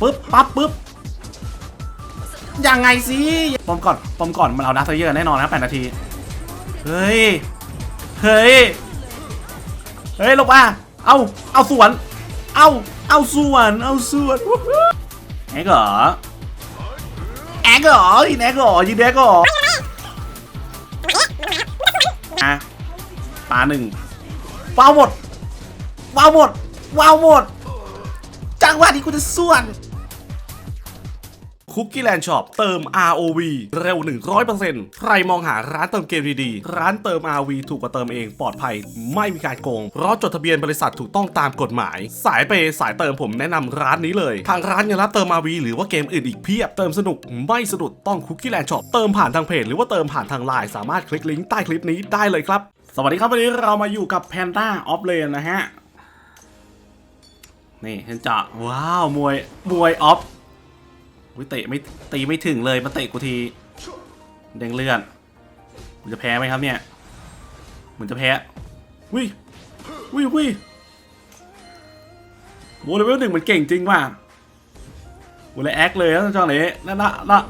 ปึ๊บปั๊บปึ๊บยังไงสิปมก่อนปมก่อนมันเอาดักเซเยอร์แน่นอนนะแปดนาที เฮ้ย เฮ้ย เฮ้ยลงมาเอาเอาสวน เอาเอาสวน เอาสวนแอกเหรอแอกเหรอยิงแอกเหรอยิงแอกเหรออะปาหนึ่งว้าวหมดว้าวหมดว้าวหมดจังหวะนี้กูจะส่วน คุกกี้แลนด์ช็อปเติม ROV เร็ว 100%ใครมองหาร้านเติมเกมดีๆ ร้านเติม ROV ถูกกว่าเติมเองปลอดภัย ไม่มีการโกง เพราะจดทะเบียนบริษัทถูกต้องตามกฎหมาย สายเปสายเติมผมแนะนำร้านนี้เลย ทางร้านยังรับเติม ROV หรือว่าเกมอื่นอีกเพียบเติมสนุกไม่สะดุดต้องคุกกี้แลนด์ช็อปเติมผ่านทางเพจหรือว่าเติมผ่านทางไลน์สามารถคลิกลิงก์ใต้คลิปนี้ได้เลยครับสวัสดีครับ วันนี้เรามาอยู่กับ Panda of Lane นะฮะ นี่เห็นจะว้าว มวย มวยออฟ วิเตะไม่ตีไม่ถึงเลยมาเตะกูทีแดงเลือดมันจะแพ้ไหมครับเนี่ยเหมือนจะแพ้วิวิวิโมเลเวลหนึ่งมันเก่งจริงว่ะโมเลแอคเลยนะจังเลยนั่นละละ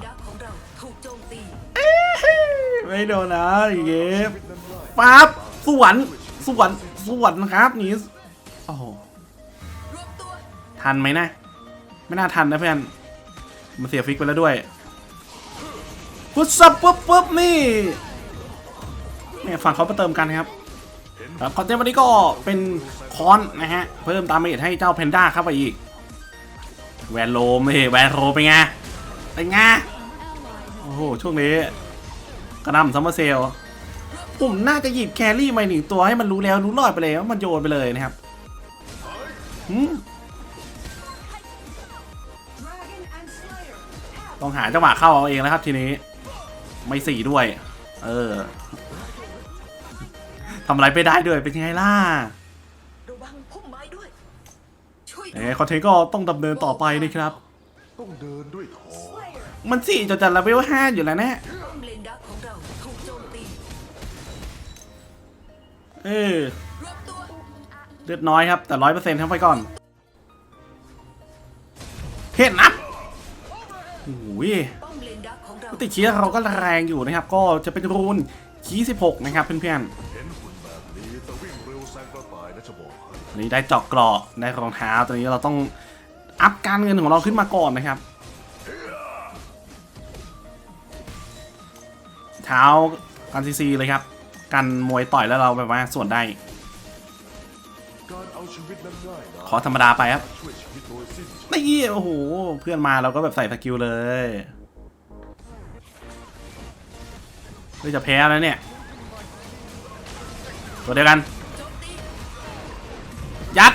ไม่โดนนะอย่างเงี้ยปั๊บสวนสวนสวนะครับนี่โอ้โหทันไหมนะ ไม่น่าทันนะเพื่อน มันเสียฟิกไปแล้วด้วยปุ๊บซับปุ๊บปุ๊บนี่เนี่ยฝั่งเขามาเติมกันครับครับคอนเทนต์วันนี้ก็เป็นคอนนะฮะ เพิ่มตามเมจให้เจ้าแพนด้าเข้าไปอีก แวนโลมเฮ้แวนโรเป็นไง เป็นไง โอ้โห ช่วงนี้ กระนำซัมเมอร์เซลผมน่าจะหยิบแครี่มาหนึ่งตัวให้มันรู้แล้วรู้รอดไปเลยว่ามันโยนไปเลยนะครับ ต้องหาจังหวะเข้าเอาเองแล้วครับทีนี้ ไม่สี่ด้วย เออทำอะไรไปได้ด้วยเป็นยังไงล่ะระวังพุ่มไม้ด้วยช่วยเอ้คอนเทนต์ก็ต้องดำเนินต่อไปนะครับ ต้องเดินด้วยท้องมันสี่จนจะเลเวลห้าอยู่แล้วนะป้อมเลนดักของเราถูกโจมตีเออรวมตัวเลือดน้อยครับ แต่ร้อยเปอร์เซ็นต์ทั้งไปก่อน เห็นนับโอ้ยติดเชื้อเราก็แรงอยู่นะครับ ก็จะเป็นรูนคี16 นะครับเพื่อนเห็นหุ่นแบบนี้แต่วิ่งเร็วแซงกระต่ายนะจะบอกให้ๆอันนี้ได้เจาะกราะได้รองเท้าตัวนี้เราต้องอัพการเงินของเราขึ้นมาก่อนนะครับ เท้ากันซีซีเลยครับ กันมวยต่อยแล้วเราแบบว่าส่วนได้ ขอธรรมดาไปครับช่วยชีวิตโดยสิ้นเชิงนี่โอ้โห เพื่อนมาเราก็แบบใส่สกิลเลยเฮ้ยจะแพ้แล้วเนี่ย ตัวเดียวกัน ยัด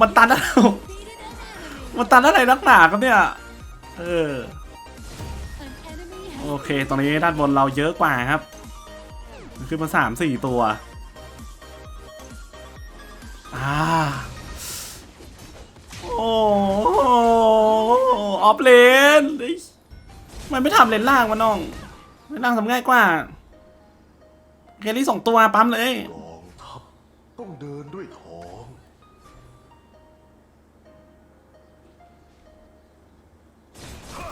มันตันอะไรมันตันอะไรนักหนาครับเนี่ย เออ โอเค ตอนนี้ด้านบนเราเยอะกว่าครับ ขึ้นมาสามสี่ตัว อ่า โอ้โหออฟเลนเอ้ยมันไม่ทำเลนล่างวะน้อง เลนล่างทำง่ายกว่าแครี่สองตัวปั๊มเลยกองทัพต้องเดินด้วยท้อง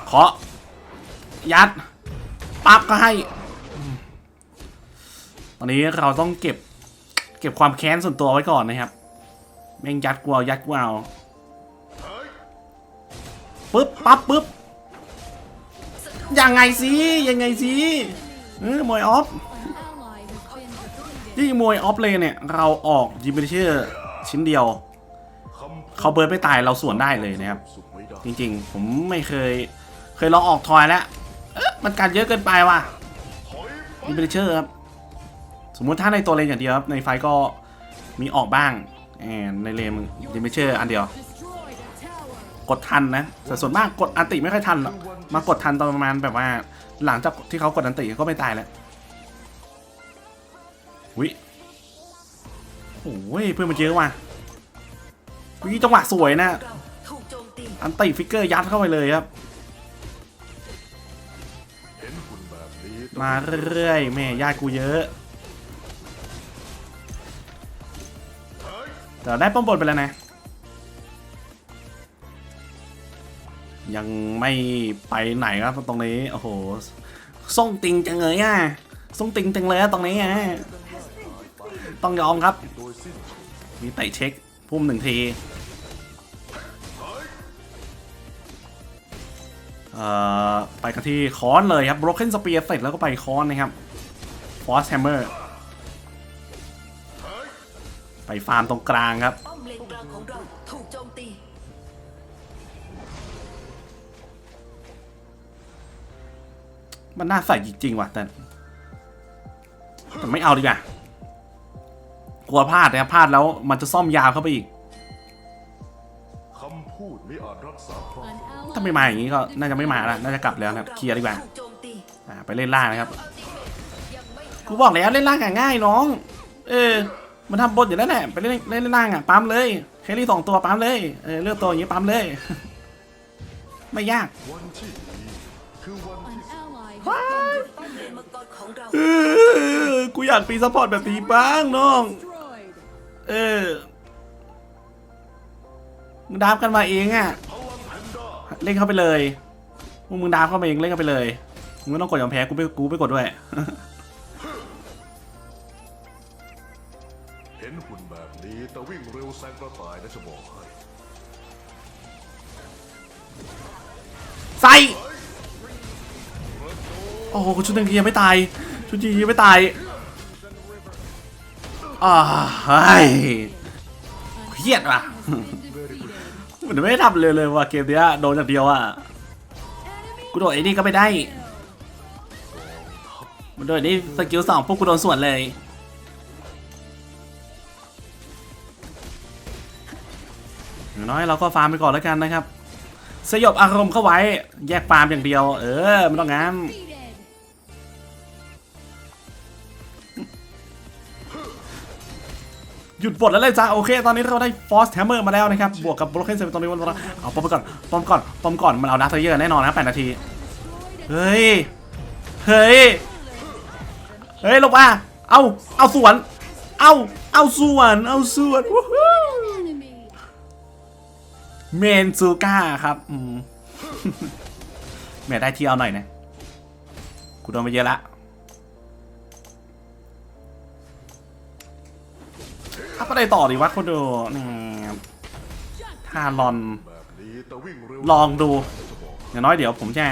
เคาะยัดปั๊บก็ให้อืม ตอนนี้เราต้องเก็บ เก็บความแค้นส่วนตัวไว้ก่อนนะครับ แม่งยัดกูเอายัดกูเอาปึ๊บปั๊บปึ๊บยังไงสิยังไงสิเออมวยออฟที่มวยออฟเลยเนี่ย เราออกยิมเบเชอร์ชิ้นเดียว เขาเบิร์ดไม่ตายเราสวนได้เลยนะครับ จริงๆ ผมไม่เคย เคยลองออกทอยแล้วมันการเยอะเกินไปว่ะมีเบรเชอร์ครับ สมมุติถ้าในตัวเลนอย่างเดียวครับในไฟก็มีออกบ้างในเลนมึงดิเบรเชอร์อันเดียว กดทันนะแต่ส่วนมากกดอันติไม่ค่อยทันหรอกมากดทันตอนประมาณแบบว่า หลังจากที่เขากดอันติก็ไม่ตายแล้ววิโอ้ยเพื่อนมันเยอะว่ะวิจังหวะสวยนะอันติฟิกเกอร์ยัดเข้าไปเลยครับ มาเรื่อยๆแม่ญาติกูเยอะ แต่ได้ป้อมบนไปแล้วนะ ยังไม่ไปไหนครับตรงนี้ โอ้โหส่งติงจังเลยอะส่งติงจังเลยอะตรงนี้อะต้องยอมครับ มีเตะเช็คพุ่มหนึ่งทีเออไปกันที่คอนเลยครับ Broken Spear เสร็จแล้วก็ไปคอนนะครับ Force Hammer ไปฟาร์มตรงกลางครับ ป้อมเลนกลางของเราถูกโจมตี มันน่าใส่จริงๆว่ะแต่แต่ไม่เอาดีกว่ากลัวพลาดนะครับพลาดแล้วมันจะซ่อมยาวเข้าไปอีกคำพูดไม่อาจรักษาความถ้าไม่มาอย่างนี้ก็น่าจะไม่มาแล้วน่าจะกลับแล้วนะครับเคลียร์ดีกว่าถูกโจมตีอ่าไปเล่นล่างนะครับอัลติเมทยังไม่พกูร้อมบอกแล้วเล่นล่างอะง่ายน้อง เออ มันทำบทอยู่แล้วแหละไปเล่นเล่นล่างอะปั๊มเลยแครี่สองตัวปั๊มเลยเออเลือกตัวอย่างนี้ปั๊มเลย ไม่ยากว้ากูอยากปีซัพพอร์ตแบบนี้บ้างน้อง เออมึงดาบกันมาเองอะเล่นเข้าไปเลยมึงมึงดาบเข้ามาเองเล่นเข้าไปเลยมึงไม่ต้องกดยอมแพ้กูไปกูไปกดด้วย แต่วิ่งเร็วแซงกระต่ายนะจะบอกให้ใส่โอ้โหชุดหนึ่งยังไม่ตาย ชุดจียังไม่ตายอ่าเฮ้ยเครียดว่ะเหมือนไม่ได้ทำเลยเลยว่ะเกมเนี้ยโดนอย่างเดียวอะกูโดนไอ้นี่ก็ไม่ได้มันโดนไอ้นี่สกิลสองพวกกูโดนส่วนเลย อย่างน้อยเราก็ฟาร์มไปก่อนแล้วกันนะครับ สยบอารมณ์เข้าไว้แยกฟาร์มอย่างเดียว เออไม่ต้องงั้นหยุดบทแล้วเลยจ้าโอเค ตอนนี้เราได้ฟอสแฮมเมอร์มาแล้วนะครับ บวกกับบล็อกเคนเซนตรงนี้วันละเอาปอมไปก่อนปอมก่อนปอมก่อนมันเอาดักเซเยอร์แน่นอนนะแปดนาที เฮ้ย เฮ้ย เฮ้ยลงมาเอาเอาสวน เอาเอาสวน เอาสวนวู้ฮู้ เมนซูก้าครับอืมแหม่ได้ที่เอาหน่อยนะกูโดนไปเยอะละอัพอะไรต่อดีวะคุณดูนี่ทารอน ลองดูอกอย่างน้อยเดี๋ยวผมจะ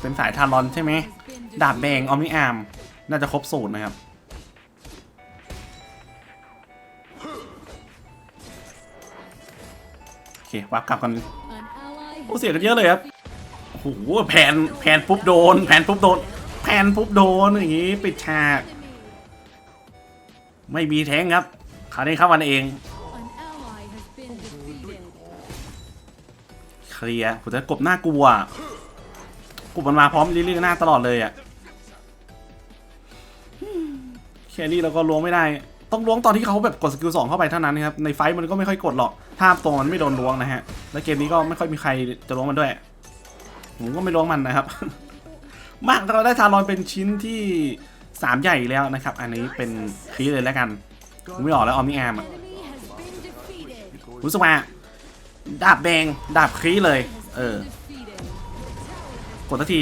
เป็นสายทารอนใช่ไหม ดาบแดงออมนิอาร์ม น่าจะครบสูตรนะครับ วับกลับกันโอ้เสียกันเยอะเลยครับโอ้โหแผนแผนปุ๊บโดน แผนปุ๊บโดน แผนปุ๊บโดนอย่างงี้ปิดฉาก ไม่มีแท้งครับคราวนี้เข้ามันเองเคลียร์ผมจะกบหน้ากลัวกบมันมาพร้อมลิลลี่หน้าตลอดเลยอะแค่นี้เราก็ล้วงไม่ได้ ต้องล้วงตอนที่เขาแบบกดสกิลสองเข้าไปเท่านั้นนะครับ ในไฟท์มันก็ไม่ค่อยกดหรอกถ้าตรงมันไม่โดนล้วงนะฮะ และเกมนี้ก็ไม่ค่อยมีใครจะล้วงมันด้วย ผมก็ไม่ล้วงมันนะครับ มากเราได้ทารอนเป็นชิ้นที่สามใหญ่แล้วนะครับ อันนี้เป็นคลีเลยแล้วกันผมไม่ออกแล้วออมนี่แอมอะรู้สึกว่าดาบแดงดาบคลีเลย เออกดทันที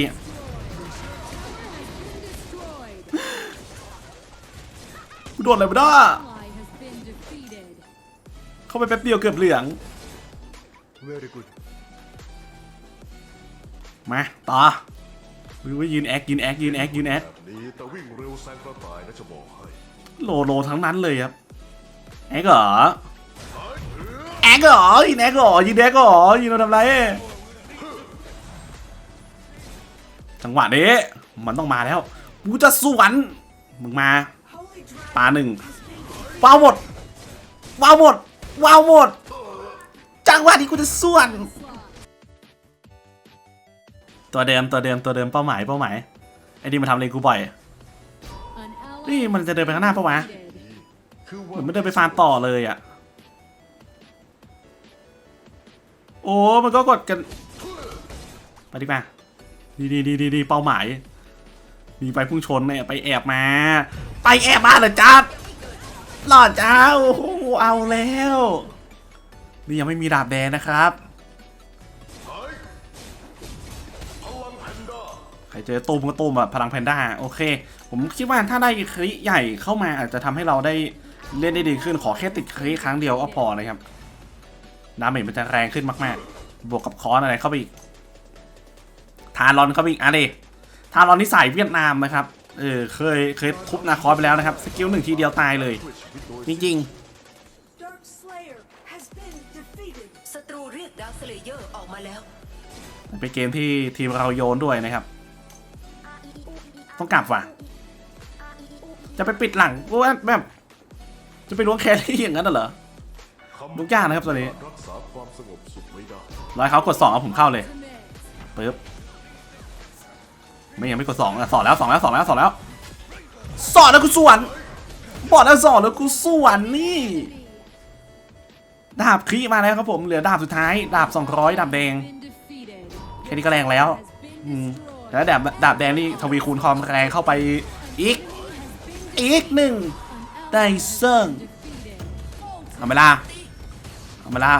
กูโดนอะไรไม่ได้เข้าไปแป๊บเดียวเกือบเหลืองเวรีกูดมาต่อวิวยืนแอคยืนแอคยืนแอคยืนแอคแบบนี้แต่วิ่งเร็วแซงกระต่ายนะจะบอกให้โลโลทั้งนั้นเลยครับแอคเหรอแอคเหรอยืนแอคเหรอยืนแอคเหรอยืนเราทำไรจังหวะนี้มันต้องมาแล้วกูจะสวนมึงมา ปาหนึ่งว้าวหมดว้าวหมดว้าวหมดจังหวะนี้กูจะส่วน ตัวเดิมตัวเดิมตัวเดิมเป้าหมายเป้าหมายไอ้นี่มันทำอะไรกูบ่อยนี่มันจะเดินไปข้างหน้าปะวะเหมือนนไม่เดินไปฟาร์มต่อเลยอะโอ้มันก็กดกันไปดิมาดีดีดีดีดีเป้าหมายมีไปพุ่งชนเนี่ยไปแอบมา ไปแอบมาเหรอจ้าหล่อจ้าโอ้โหเอาแล้ว นี่ยังไม่มีดาบแดงนะครับ ใครเจอตูมก็ตูมอะพลังแพนด้าโอเค ผมคิดว่าถ้าได้คลิใหญ่เข้ามาอาจจะทำให้เราได้เล่นได้ดีขึ้นขอแค่ติดคลิครั้งเดียวก็พอนะครับดาเมจมันจะแรงขึ้นมาก ๆ บวกกับคอนอะไรเข้าไปอีกทารอนเข้าไปอีกอะดิทารอนนี่สายเวียดนามนะครับ เออเคยเคยทุบนาคอสไปแล้วนะครับ สกิลหนึ่งทีเดียวตายเลยด้วยชีวิตโดยจริง Dark Slayer has been defeated ศัตรูเรียกดาร์คสเลเยอร์ออกมาแล้วๆเป็นเกมที่ทีมเราโยนด้วยนะครับ ต้องกลับว่ะ จะไปปิดหลังว่าแบบ จะไปล้วงแครี่อย่างนั้นน่ะเหรอคำลูกยากนะครับตัวนี้รักษาความสงบสุขไม่ได้ร้อยเขากดสองเอาผมเข้าเลยปึ๊บ ไม่ยังไม่กดสองอะสองแล้วสองแล้วสองแล้วสองแล้วสอนแล้วกูสวนบอกแล้วสอนแล้วกูสวนนี่ดาบคลีมาแล้วครับผมเหลือดาบสุดท้าย ดาบ 200 ดาบแดงแค่นี้ก็แรงแล้วแล้วดาบดาบแดงนี่ทวีคูณความแรงเข้าไปอีก อีกหนึ่งได้เซิงเอาเวลาเอาเวลา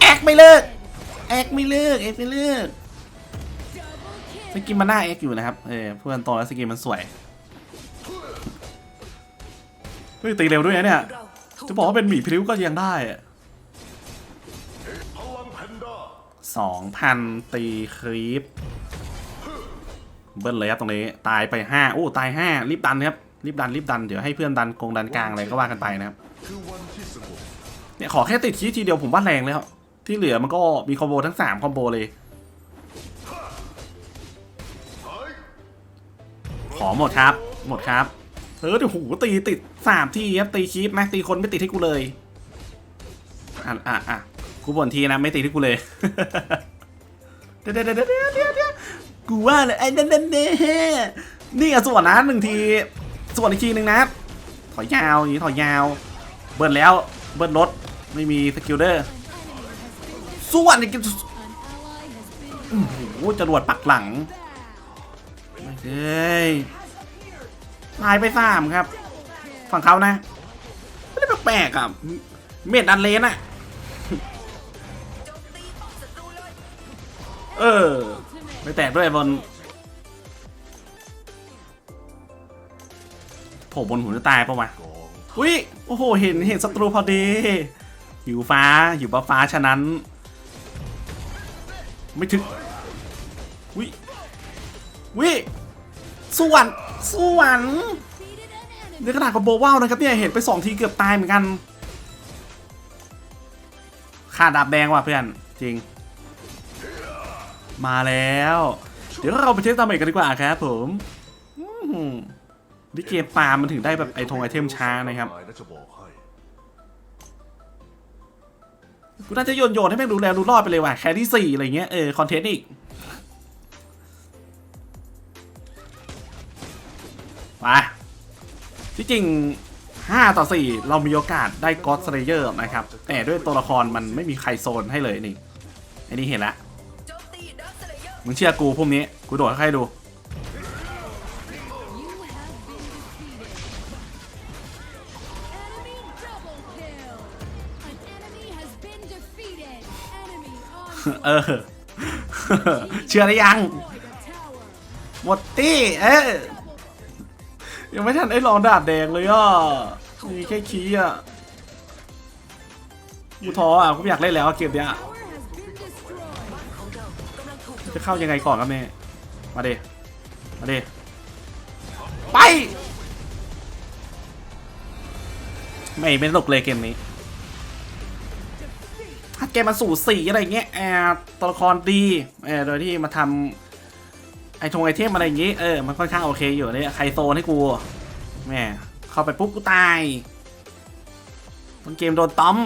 แอกไม่เลิกแอกไม่เลิกแอกไม่เลิก สกินมันหน้าแอกอยู่นะครับ เออเพื่อนโตแล้วสกินมันสวย เฮ้ยตีเร็วด้วยนะเนี่ยเราถูกจะบอกว่าเป็นหมีพริ้วก็ยังได้อะสองพันตีครีปเบิ้ลเลยครับตรงนี้ ตายไปห้าโอ้ตายห้ารีบดันครับรีบดันรีบดันเดี๋ยวให้เพื่อนดันกงดันกลางอะไรก็ว่ากันไปนะครับเนี่ยขอแค่ติดคีย์ทีเดียวผมว่าแรงแล้ว ที่เหลือมันก็มีคอมโบทั้ง3คอมโบเลย ขอหมดครับ หมดครับเออเดี๋ยหูตีติดสามทีครับตีคีปไหมตีคนไม่ติดให้กูเลยอะอะอะกูบ่นทีนะไม่ติดให้กูเลยเดี๋ยวเดี๋ยวเดี๋ยวเดี๋ยวกูว่าเลยไอ้เด่นเด่นเด่นนี่อะส่วนนะหนึ่งทีส่วนอีกทีหนึ่งนะถอยยาวอย่างนี้ถอยยาว เบิ้ลแล้วเบิ้ลรถไม่มีสกิลเดอร์ส่วนอีกโอ้โหจรวดปักหลัง เฮ้ยตายไปสามครับ ฝั่งเขานะ ไม่ได้แปลกๆอะเม็ดอันเลนอะเออ ไม่แตกด้วยบนโผล่บนหูจะตายปะวะอุ้ย โอ้โห เห็นเห็นศัตรูพอดีหิวฟ้าหิวบ้าฟ้า ฉะนั้น ไม่ถึงวิ วิสวรรค์สวรรค์ในขนาดกับโบว่าวนะครับเนี่ยเห็นไปสองทีเกือบตายเหมือนกันขาดดาบแดงว่ะเพื่อนจริง มาแล้ว เดี๋ยวเราไปเช็คตามเอกกันดีกว่าครับผมนี่เกมปามันถึงได้แบบไอทงไอเทมช้านะครับกูน่าจะโยนโยนให้แม่งดูแลดูรอดไปเลยว่ะแค่ที่สี่อะไรเงี้ยเออคอนเทนต์อีก ไปที่จริง 5 ต่อ 4 เรามีโอกาสได้ก็อดสเลเยอร์นะครับ แต่ด้วยตัวละครมันไม่มีใครโซนให้เลยนี่ไอ้นี่เห็นละมึงเชื่อกูพวกนี้ กูโดดให้ใครดู เออ เชื่อหรือยัง หมดตี้ เออ ยังไม่ทันได้ลองดาบแดงเลยอะมีแค่คีอะกูท้ออะกูไม่อยากเล่นแล้วเกมเนี้ยจะเข้ายังไงก่อนครับเนี่มาเดมาเดไป ไม่ไม่สนุกเลยเกมนี้ถ้าเกมมาสู่สีอะไรเงี้ยแอร์ตัวละครดีเออโดยที่มาทำ ทงไอเทมอะไรอย่างงี้ เออ มันค่อนข้างโอเคอยู่เนี่ยใครโซนให้กูแม่เข้าไปปุ๊บกูตายต้นเกมโดนต้อม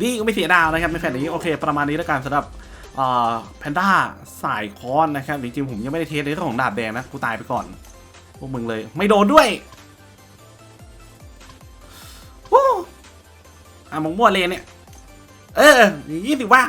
ดีก็ไม่เสียดาวนะครับในแฟนนี้โอเค ประมาณนี้แล้วกันสำหรับแพนด้าสายคอนนะครับจริงๆผมยังไม่ได้เทสในเรื่องของดาบแดงนะกูตายไปก่อนพวกมึงเลย ไม่โดนด้วยวู้อะมึงมั่วเลนเนี่ย เอออย่างนี้สิว่า